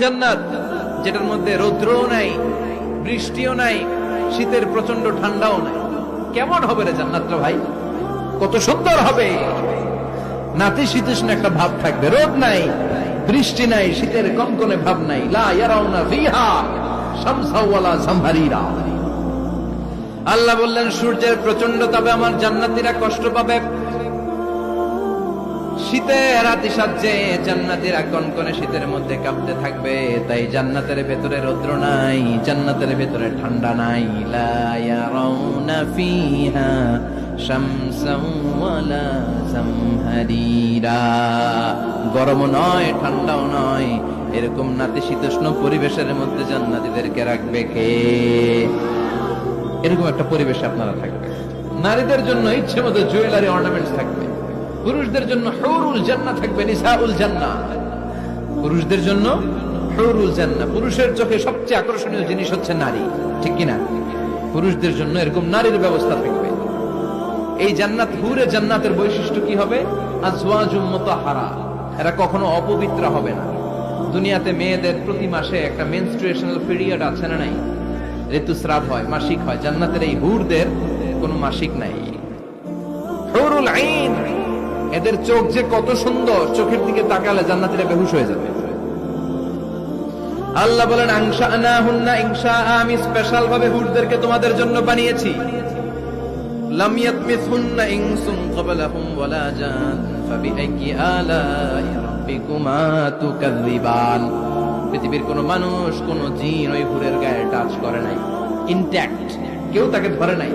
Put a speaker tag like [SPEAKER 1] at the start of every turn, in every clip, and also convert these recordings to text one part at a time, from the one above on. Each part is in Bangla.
[SPEAKER 1] জান্নাত, যেটার মধ্যে রৌদ্রও নাই, বৃষ্টিও নাই, শীতের প্রচণ্ড ঠান্ডাও নাই। কেমন হবে রে জান্নাতটা ভাই? কত সুন্দর হবে। নাতি শীতোষ্ণ একটা ভাব থাকবে, রোদ নাই, বৃষ্টি নাই, শীতের কনকনে ভাব নাই। আল্লাহ বললেন, সূর্যের প্রচণ্ড তাপে আমার জান্নাতীরা কষ্ট পাবে। শীতে রাতি সাজে জান্নাতীরা কনকনে শীতের মধ্যে কাঁপতে থাকবে। তাই জান্নাতের ভেতরে রৌদ্র নাই, জান্নাতের ভেতরে ঠান্ডা নাই। গরমও নয়, ঠান্ডাও নয়। এরকম নাতিশীতোষ্ণ পরিবেশের মধ্যে জান্নাতীদেরকে রাখবে কে? এরকম একটা পরিবেশে আপনারা থাকবে নারীদের জন্য ইচ্ছে মতো জুয়েলারি অর্নামেন্টস থাকবে। পুরুষদের জন্য হৌরুল জান্না থাকবে, নিসাউল জান্না পুরুষদের জন্য হৌরুল জান্না পুরুষের চোখে সবচেয়ে আকর্ষণীয় জিনিস হচ্ছে নারী, ঠিক কিনা? পুরুষদের জন্য এরকম নারীর ব্যবস্থা থাকবে। এই জান্নাত, হুরে জান্নাতের বৈশিষ্ট্য কি হবে? মুতাহারা। এরা কখনো অপবিত্র হবে না। দুনিয়াতে মেয়েদের প্রতি মাসে একটা মেনস্ট্রুয়েশনাল পিরিয়ড আছে না নাই? ঋতুস্রাব হয়, মাসিক হয়। জান্নাতের এই হুরদের কোনো মাসিক নাই। হুরুল আইন। এদের চোখ যে কত সুন্দর, চোখের দিকে তাকালে জান্নাতীরা বেহুশ হয়ে যাবে। আল্লাহ বলেন আংশা না হুন্না ইংশা আমি স্পেশাল ভাবে হুরদেরকে তোমাদের জন্য বানিয়েছি। পৃথিবীর কোন মানুষ, কোন জিন ওই হুরের গায়ে টাচ করে নাই। ইনট্যাক্ট কেউ তাকে ধরে নাই।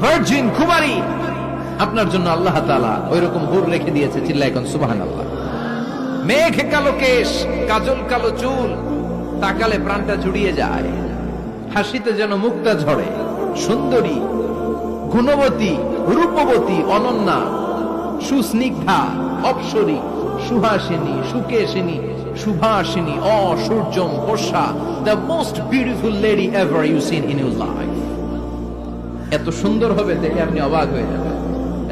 [SPEAKER 1] ভার্জিন কুমারী আপনার জন্য আল্লাহ তালা ওই রকম হুর রেখে দিয়েছে চিল্লা এখন সুবহানাল্লাহ। মেঘ কালো কেশ, কাজল কালো চুল, তাকালে প্রাণটা জুড়িয়ে যায়। হাসিতে যেন মুক্তা ঝরে। সুন্দরী, গুণবতী, রূপবতী, অনন্যা, সুস্নিগ্ধা, অপসরী, সুহাসিনী, সুকেশিনী সুভাষিনী অসূর্যম Barsha the most beautiful lady ever you seen in your life এত সুন্দর হবে দেখে আপনি অবাক হয়ে যাবেন।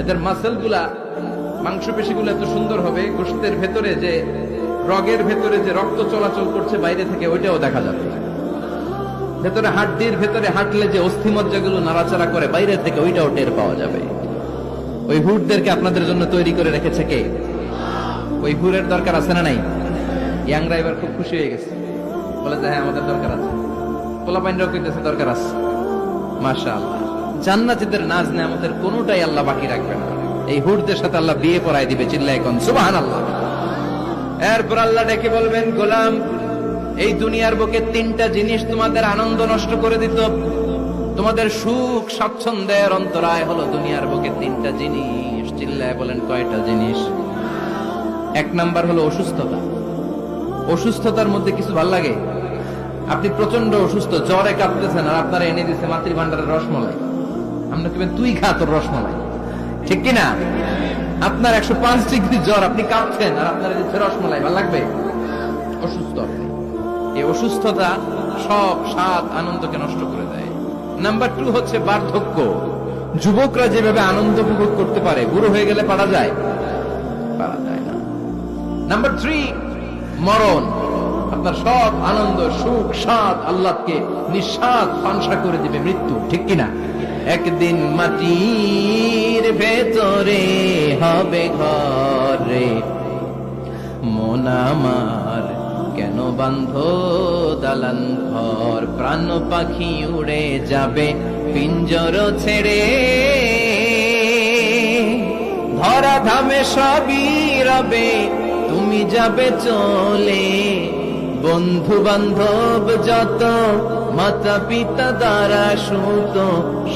[SPEAKER 1] এদের মাসেলগুলা মাংসপেশি গুলো এত সুন্দর হবে, গোষ্ঠের ভেতরে যে, রগের ভেতরে যে রক্ত চলাচল করছে বাইরে থেকে, ওইটাও দেখা যাবে। ভেতরে হাড্ডির ভেতরে হাঁটলে যে অস্থিমজ্জাগুলো নাড়াচাড়া করে বাইরে থেকে, ওইটাও টের পাওয়া যাবে। ওই হুটদেরকে আপনাদের জন্য তৈরি করে রেখেছে কে? ওই হুরের দরকার আছে না নাই? ইয়াংরা এবার খুব খুশি হয়ে গেছে। বলে যে হ্যাঁ আমাদের দরকার আছে। পোলা পাইনরাও কইতেছে, দরকার আছে। মাশা আল্লাহ জান্নাতীদের নাজ নেয়ামতের কোনোটাই আল্লাহ বাকি রাখবে না। এই হুরদের সাথে আল্লাহ বিয়ে পড়াই দিবে চিল্লা এখন সুবাহান আল্লাহ এরপর আল্লাহ ডেকে বলবেন, গোলাম, এই দুনিয়ার বুকে তিনটা জিনিস তোমাদের আনন্দ নষ্ট করে দিত। তোমাদের সুখ, স্বাচ্ছন্দ্যের অন্তরায় হলো দুনিয়ার বুকে তিনটা জিনিস। চিল্লায় বলেন, কয়টা জিনিস? এক নাম্বার হলো অসুস্থতা। অসুস্থতার মধ্যে কিছু ভালো লাগে? আপনি প্রচণ্ড অসুস্থ, জ্বরে কাঁপতেছেন আর আপনারা এনে দিচ্ছে মাতৃ ভান্ডারের রসমলাই। আমরা কেবেন তুই খা তোর রসমলাই ঠিক কিনা আপনার একশো পাঁচ ডিগ্রি জ্বর আপনি কাঁপছেন, আর আপনারা রসমলাই ভালো লাগবে? অসুস্থ এই অসুস্থতা সব স্বাদ আনন্দকে নষ্ট করে দেয়। নাম্বার টু হচ্ছে বার্ধক্য। যুবকরা যেভাবে আনন্দ উপভোগ করতে পারে, বুড়ো হয়ে গেলে পারা যায়? পারা যায় না। নাম্বার থ্রি, মরণ। আপনার সব আনন্দ, সুখ, স্বাদ আল্লাহকে নিঃস্বাদ ফাংসা করে দিবে মৃত্যু। ঠিক কিনা একদিন মাটির ভেতরে হবে ঘরে। মন আমার কেন বান্ধ দালান ঘর? প্রাণ পাখি উড়ে যাবে, পিঞ্জর ছেড়ে। ধরা ধামে সবই রবে, তুমি যাবে চলে। বন্ধু বান্ধব যত মাতা পিতা দ্বারা সুত,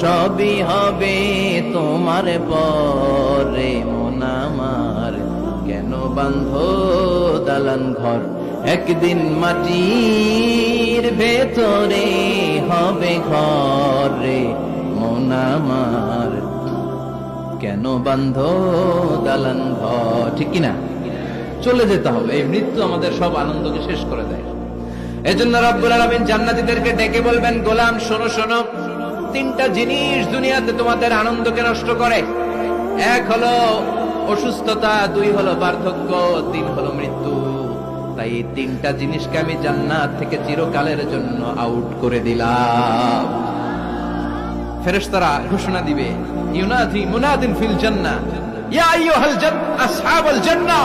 [SPEAKER 1] সবই হবে তোমার পরে। মন আমার কেন বান্ধ দালান ঘর? একদিন মাটির ভেতরে হবে ঘরে। মন আমার কেন বান্ধ দালান ঘর? ঠিক কিনা? চলে যেতে হবে। এই মৃত্যু আমাদের সব আনন্দকে শেষ করে দেয়। এজন্য রব্বুল আলামিন জান্নাতীদেরকে ডেকে বলবেন, গোলাম, শোনো শোনো। তিনটা জিনিস দুনিয়াতে তোমাদের আনন্দকে নষ্ট করে। এক হলো অসুস্থতা, দুই হলো বার্ধক্য তিন হলো মৃত্যু। তাই এই তিনটা জিনিসকে আমি জান্নাত থেকে চিরকালের জন্য আউট করে দিলাম। ফেরেশতারা ঘোষণা দিবে, ইউনাদি মুনাদিন ফিল জান্নাহ। ইয়া আইয়ুহাল জান, আসহাবাল জান্নাহ।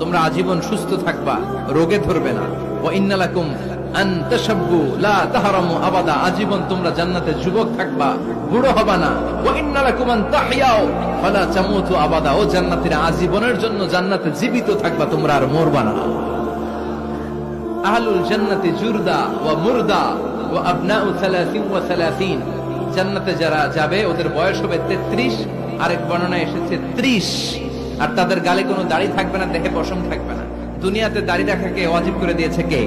[SPEAKER 1] তোমরা আজীবন সুস্থ থাকবা, রোগে ধরবে না। আজীবন তোমরা জান্নাতে যুবক থাকবা, বুড়ো হবা না। ও আজীবনের জন্য জান্নাতে জীবিত থাকবা, তোমরা আর মরবা না। জান্নাতি মুরদা ওয়া আবনাউ 30 ওয়া 30 জান্নাতে যারা যাবে, ওদের বয়স হবে 33 আরেক বর্ণনায় এসেছে 30 আর তাদের গালে কোনো দাড়ি থাকবে না, দেহে পশম থাকবে না। দুনিয়াতে দাড়ি রাখাকে ওয়াজিব করে দিয়েছে কে?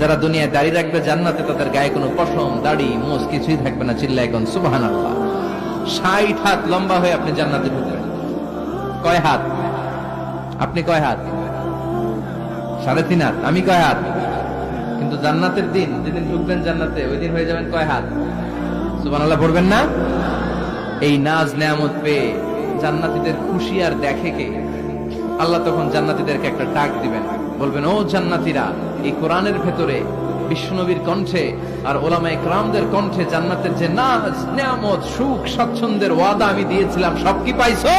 [SPEAKER 1] যারা দুনিয়ায় দাড়ি রাখবে, জান্নাতে তাদের গায়ে কোনো পশম, দাড়ি, মোজ কিছুই থাকবে না চিল্লা এখন সুবহানাল্লাহ। 60 হাত লম্বা হয়ে আপনি জান্নাতে ঢুকবেন কয় হাত? আপনি কয় হাত? সাড়ে তিন হাত। আমি কয় হাত? কিন্তু জান্নাতের দিন, যেদিন ঢুকবেন জান্নাতে, ওই দিন হয়ে যাবেন কয় হাত? সুবান আল্লাহ পড়বেন না? এই নাজ নেয়ামত পেয়ে জান্নাতীদের খুশি আর দেখে কে? আল্লাহ তখন জান্নাতীদেরকে একটা ডাক দিবেন। বলবেন, ও জান্নাতীরা, এই কোরআনের ভেতরে বিষ্ণুনবীর কণ্ঠে আর ওলামা ইকরামদের কণ্ঠে জান্নাতের যে নাজ, নেয়ামত, সুখ, স্বাচ্ছন্দ্যের ওয়াদা আমি দিয়েছিলাম, সব কি পাইছো?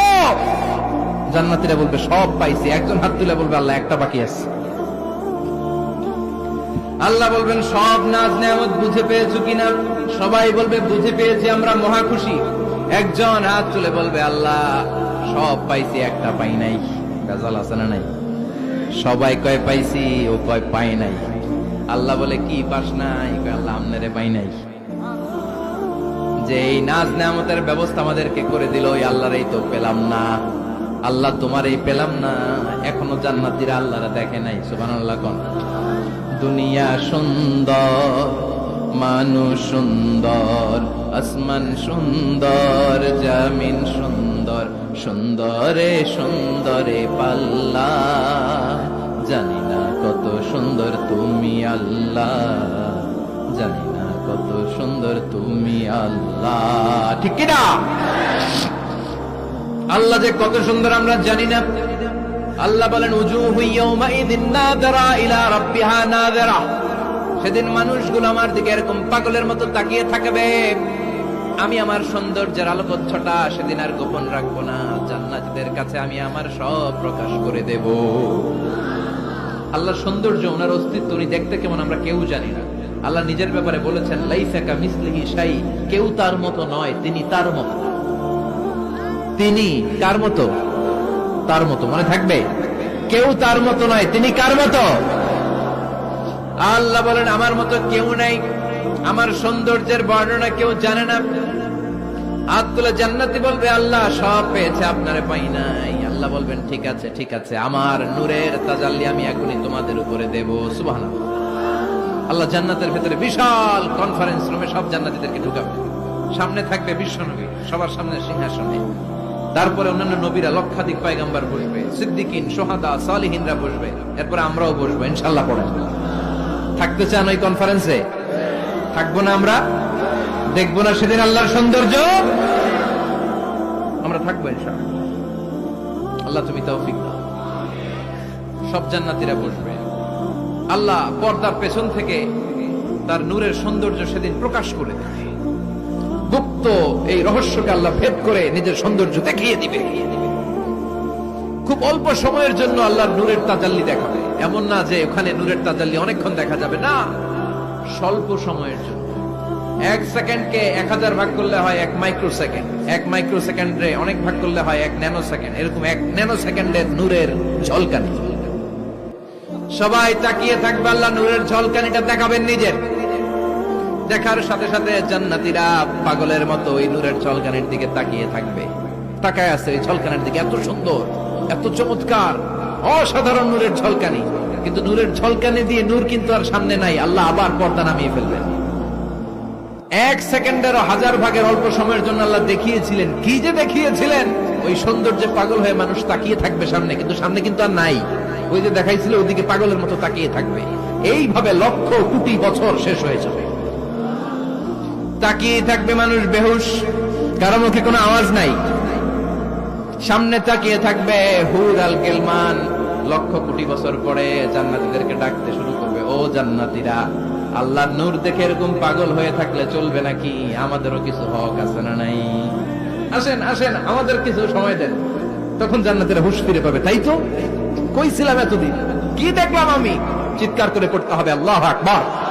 [SPEAKER 1] জান্নাতীরা বলবে, সব পাইছি। একজন হাত তুলে বলবে, আল্লাহ, একটা বাকি আছে। আল্লাহ বলবেন, সব নাজ নেয়ামত বুঝে পেয়েছ কিনা? সবাই বলবে, বুঝে পেয়েছি, আমরা মহা খুশি একজন হাত তুলে বলবে, আল্লাহ, সব পাইছি, একটা পাই নাই। গাজাল আছে না নাই? সবাই কয়, পাইছি, ও কয় পাই নাই। আল্লাহ বলে, কি পাস নাই? আল্লাহ, আমনেরে পাই নাই। যে এই নাজ নেয়ামতের ব্যবস্থা আমাদেরকে করে দিল, ওই আল্লাহর এই তো পেলাম না। আল্লাহ তোমার এই পেলাম না। এখনও জান্নাতিরা আল্লাহরা দেখে নাই, সুবহানাল্লাহ কোন। দুনিয়া সুন্দর। মানুষ সুন্দর, আসমান সুন্দর, জামিন সুন্দর, সুন্দরে সুন্দরে পাল্লা। জানি না কত সুন্দর তুমি আল্লাহ, জানি না কত সুন্দর তুমি আল্লাহ। ঠিক কিনা? আল্লাহ যে কত সুন্দর আমরা জানি না। আল্লাহ বলেন ইয়াউমাইযিন নাযরা ইলা রাব্বিহা নাযরা। সেদিন মানুষগুলো আমার দিকে এরকম পাগলের মতো তাকিয়ে থাকবে। আমি আমার সৌন্দর্যের আলোকচ্ছটা সেদিন আর গোপন রাখব না। জান্নাতীদের কাছে আমি আমার সব প্রকাশ করে দেব। আল্লাহর সৌন্দর্য, ওনার অস্তিত্ব উনি দেখতে কেমন আমরা কেউ জানি না। আল্লাহ নিজের ব্যাপারে বলেছেন লাইসাকা মিসলিহি শাই কেউ তার মতো নয়, তিনি তার মতো। তিনি কার মতো? তার মতো, মনে থাকবে? কেউ তার মতো নয়, তিনি কার মতো? আল্লাহ বলেন, আমার মতো কেউ নাই। আমার সৌন্দর্যের বর্ণনা কেউ জানে না। আত্মুল্লাহ জান্নাতি বলবে, আল্লাহ, সব পেয়েছে, আপনারে পাই নাই। আল্লাহ বলবেন, ঠিক আছে ঠিক আছে, আমার নূরের তাজাল্লি আমি এখনই তোমাদের উপরে দেব। সুবহানাল্লাহ। আল্লাহ জান্নাতের ভেতরে বিশাল কনফারেন্স রুমে সব জান্নাতীদেরকে ঢুকাবে। সামনে থাকবে বিশ্বনবী, সবার সামনে সিংহাসনে। তারপরে অন্যান্য নবীরা লক্ষাধিক পয়গাম্বার বসবে, সিদ্দিকিন, সোহাদা, সালিহিনরা বসবে। এরপরে আমরাও বসবো ইনশাল্লাহ পড়ে থাকতে চান ওই কনফারেন্সে থাকব না আমরা? দেখব না সেদিন আল্লাহর সৌন্দর্য? আমরা থাকব আল্লাহ তুমি দাও। সব জান্নাতিরা বসবে। আল্লাহ পর্দার পেছন থেকে তার নূরের সৌন্দর্য সেদিন প্রকাশ করে দেবে। গুপ্ত এই রহস্যকে আল্লাহ ভেদ করে নিজের সৌন্দর্য দেখিয়ে দিবে। খুব অল্প সময়ের জন্য আল্লাহর নূরের তাজাল্লি দেখাবে। এমন না যে ওখানে নূরের তাজাল্লি অনেকক্ষণ দেখা যাবে, না। স্বল্প সময়ের জন্য। এক সেকেন্ডকে এক হাজার ভাগ করলে হয় এক মাইক্রো সেকেন্ড এক মাইক্রো সেকেন্ডে অনেক ভাগ করলে হয় এক ন্যানো সেকেন্ড এরকম এক ন্যানো সেকেন্ডের নূরের ঝলকানি। সবাই তাকিয়ে থাকবে আল্লাহ নূরের ঝলকানিটা দেখাবেন নিজের। দেখার সাথে সাথে জান্নাতীরা পাগলের মতো ওই নূরের ঝলকানির দিকে তাকিয়ে থাকবে। তাকায় আছে ওই ঝলকানির দিকে। এত সুন্দর, এত চমৎকার। অসাধারণ নূরের ঝলকানি। কিন্তু নূরের ঝলকানি দিয়ে নূর কিন্তু আর সামনে নাই। আল্লাহ আবার পর্দা নামিয়ে ফেলবেন। এক সেকেন্ডের হাজার ভাগের অল্প সময়ের জন্য আল্লাহ দেখিয়েছিলেন। কি যে দেখিয়েছিলেন? ওই সৌন্দর্যে পাগল হয়ে মানুষ তাকিয়ে থাকবে সামনে। কিন্তু সামনে কিন্তু আর নাই। ওই যে দেখাইছিল, ওদিকে পাগলের মতো তাকিয়ে থাকবে। এইভাবে লক্ষ কোটি বছর শেষ হয়ে যাবে। তাকিয়ে থাকবে মানুষ বেহুশ। কারও মুখে কোনো আওয়াজ নাই। সামনে তাকিয়ে থাকবে হুর আল গেলমান। লক্ষ কোটি বছর পরে জান্নাতীদেরকে ডাকতে শুরু করবে, ও জান্নাতীরা, আল্লাহর নূর দেখে এরকম পাগল হয়ে থাকলে চলবে নাকি? আমাদেরও কিছু হক আছে না নাই? আসেন আসেন, আমাদের কিছু সময় দেন। তখন জান্নাতীরা হুশ ফিরে পাবে, তাই তো? কই ছিলাম এতদিন। কি দেখলাম আমি? চিৎকার করে পড়তে হবে, আল্লাহ আকবার।